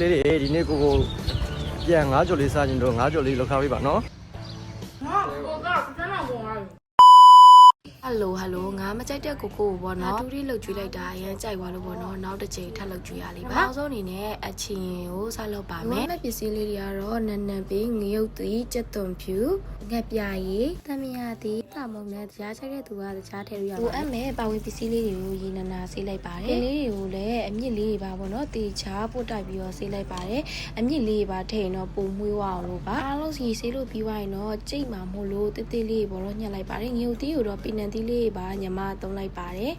လေးတွေဒီနေ့ကိုကိုပြန်ငါးကြော်လေးစားခြင်းတော့ငါးကြော်လေးလောက်ထားပေးပါနော်ဟယ်လိုဟယ်လိုငါမကြိုက်တဲ့ကိုကိုကိုပေါ့နော်တူတီလှုပ်ကြွေးလိုက်တာအရင်ကြိုက်သွားလို့ပေါ့နော်နောက်တစ်ချိန်ထပ်လှုပ်ကြွေးရလိမ့်ပါနောက်ဆုံးအနေနဲ့အချင်းကိုစလုပ်ပါမယ်မဲ့ပစ္စည်းလေးတွေကတော့နန်နန်ပေးငရုတ်သီးကြက်သွန်ဖြူငက်ပြရည်တမယာသီး တာမုံနဲ့ကြားချိုက်တဲ့သူကကြားထည့်လို့ရပါတယ်လိုအပ်မဲ့ပါဝင်ပစ္စည်းလေးတွေကိုရေနနာဆေးလိုက်ပါတယ်ကလေးတွေကိုလည်းအမြင့်လေးတွေပါပေါ့နော်တေချာပို့တိုက်ပြီးတော့ဆေးလိုက်ပါတယ်အမြင့်လေးတွေပါထည့်ရင်တော့ပုံမွေးဝအောင်လို့ပါအားလုံးစီဆေးလို့ပြီးသွားရင်တော့ကြိတ်မှာမို့လို့တေးသေးလေးတွေပေါ့နော်ညှက်လိုက်ပါတယ်ငရုတ်သီးကိုတော့ပီနန်သီးလေးတွေပါညီမသုံးလိုက်ပါတယ်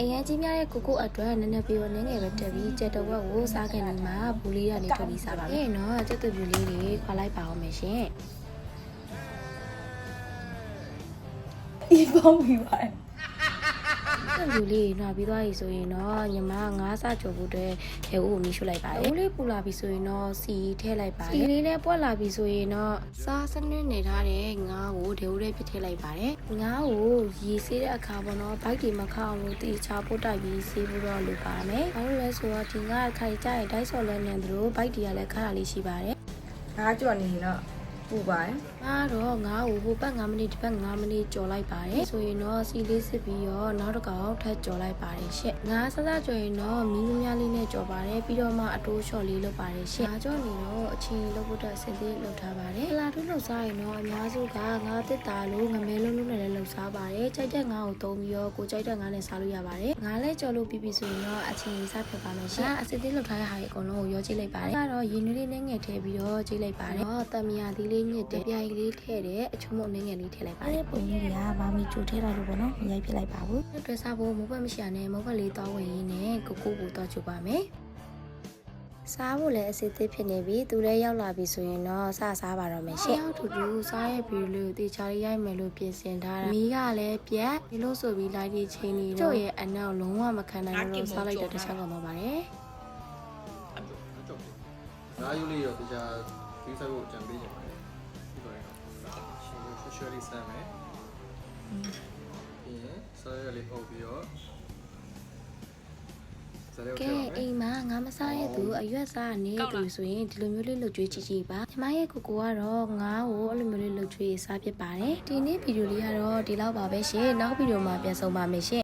အရင်ကြီးများတဲ့ကိုကိုအတွက်နည်းနည်းပြီးတော့နည်းငယ်ပဲတက်ပြီးကြက်တဝက်ကိုစားခင်နေမှာဘူးလေးကနေထုတ်ပြီးစားပါမယ်နော်ကြက်သွပြူလေးတွေခွာလိုက်ပါအောင်မယ်ရှင်ဒီပေါင်းပြီးပါတယ် ကြက်ပြူလေးနှွာပြီးသွားပြီဆိုရင်တော့ညီမငါးစကြော်ဖို့အတွက်ရေဦးကိုမြှုပ်လိုက်ပါတယ်ဦးလေးပူလာပြီဆိုရင်တော့စီထည့်လိုက်ပါတယ်စီလေးလည်းပွက်လာပြီဆိုရင်တော့စားစနစ်နေထားတဲ့ငါးကိုဒေဦးလေးပြစ်ထည့်လိုက်ပါတယ်ငါးကိုရေဆေးတဲ့အခါပေါ့နော်ဘိုက်တွေမခောက်အောင်လို့တီချာပို့တိုက်ပြီးဆေးဖို့တော့လိုပါမယ်ဘာလို့လဲဆိုတော့ဒီငါးခိုင်ကြရဲ့ဒိုက်ဆော်လဲနေတယ်လို့ဘိုက်တွေကလည်းခါတာလေးရှိပါတယ်ငါကြော်နေရင်တော့ ပူပါတယ်ငါတော့ငါ့ကိုဟိုဘက်9မိနစ်ဒီဘက်9မိနစ်ကြော်လိုက်ပါတယ်ဆိုရင်တော့စီလေးစစ်ပြီးတော့နောက်တစ်ကောင်ထပ်ကြော်လိုက်ပါတယ်ရှင့်ငါစစကြော်ရင်တော့မီးမများလေးနဲ့ကြော်ပါတယ်ပြီးတော့မှအတိုးလျှော့လေးလုပ်ပါတယ်ရှင့်ငါကြော်နေတော့အချင်းလုပ်ဖို့တက်စစ်သေးလုပ်ထားပါတယ် လာတူးလုပ်စားရင်တော့အများစုကငါတစ်တာလို့ငမဲလုံးလုံးနဲ့လည်းလုပ်စားပါတယ်ကြိုက်တဲ့ငါ့ကိုသုံးပြီးတော့ကိုကြိုက်တဲ့ငါနဲ့စားလို့ရပါတယ်ငါလည်းကြော်လို့ပြီးပြီဆိုရင်တော့အချင်းစားဖြစ်ပါမယ်ရှင့်အစစ်သေးလုပ်ထားတဲ့ဟာတွေအကုန်လုံးကိုရောကြည့်လိုက်ပါတယ်အဲ့တော့ရင်းနှီးလေးနဲ့ငယ်ထည့်ပြီးတော့ကြည့်လိုက်ပါတယ်တော့တမယာသီးလေးညစ်တဲ့ပြိုင်လေးထည့်တယ်အချုံမုံနဲ့ငယ်လေးထည့်လိုက်ပါတယ်ပုံကြီးတွေကမာမီချိုထဲလိုက်လို့ပေါ့နော်မရိုက်ဖြစ်လိုက်ပါဘူးတွဲစားဖို့မိုးဘက်မရှိရနဲ့မိုးဘက်လေးတောင်းဝင်ရင်းနဲ့ကိုကိုကိုတော့ချူပါမယ် စားဖို့လည်းအစစ်သေးဖြစ်နေပြီသူလည်းရောက်လာပြီဆိုရင်တော့စစားပါတော့မယ်ရှင့်ရောက်တူတူစားရဲ့ဗီဒီယိုလေးကိုတေချာလေးရိုက်မယ်လို့ပြင်ဆင်ထားတာမီးကလည်းပြက်ဒီလို့ဆိုပြီးလိုက်ပြီးချိန်နေတော့ကျို့ရဲ့အနောက်လုံးဝမခံနိုင်လို့စားလိုက်တော့တစ်ချက်ကုန်တော့ပါတယ်ငါးယူလေးတော့တရားပြီးစားဖို့ကြံပေးကြပါတယ်ပြီးတော့ရှင်ကိုရွှေရွှေလေးစမ်းမယ်ပြီးရင်ဆောရလေးပုတ်ပြီးတော့ဇာတ်ရုပ် ကဲထည့်ပါမယ်အိမ်မှာငါမစားရသူအရွက်စားနေသူဆိုရင်ဒီလိုမျိုးလေးလှုပ်ကြွေးကြည့်ကြည့်ပါညီမရဲ့ကိုကိုကတော့ငါ့ကိုအဲ့လိုမျိုးလေးလှုပ်ကြွေးစားဖြစ်ပါတယ်ဒီနေ့ဗီဒီယိုလေးကတော့ဒီလောက်ပါပဲရှင်နောက်ဗီဒီယိုမှာပြန်ဆုံပါမယ်ရှင်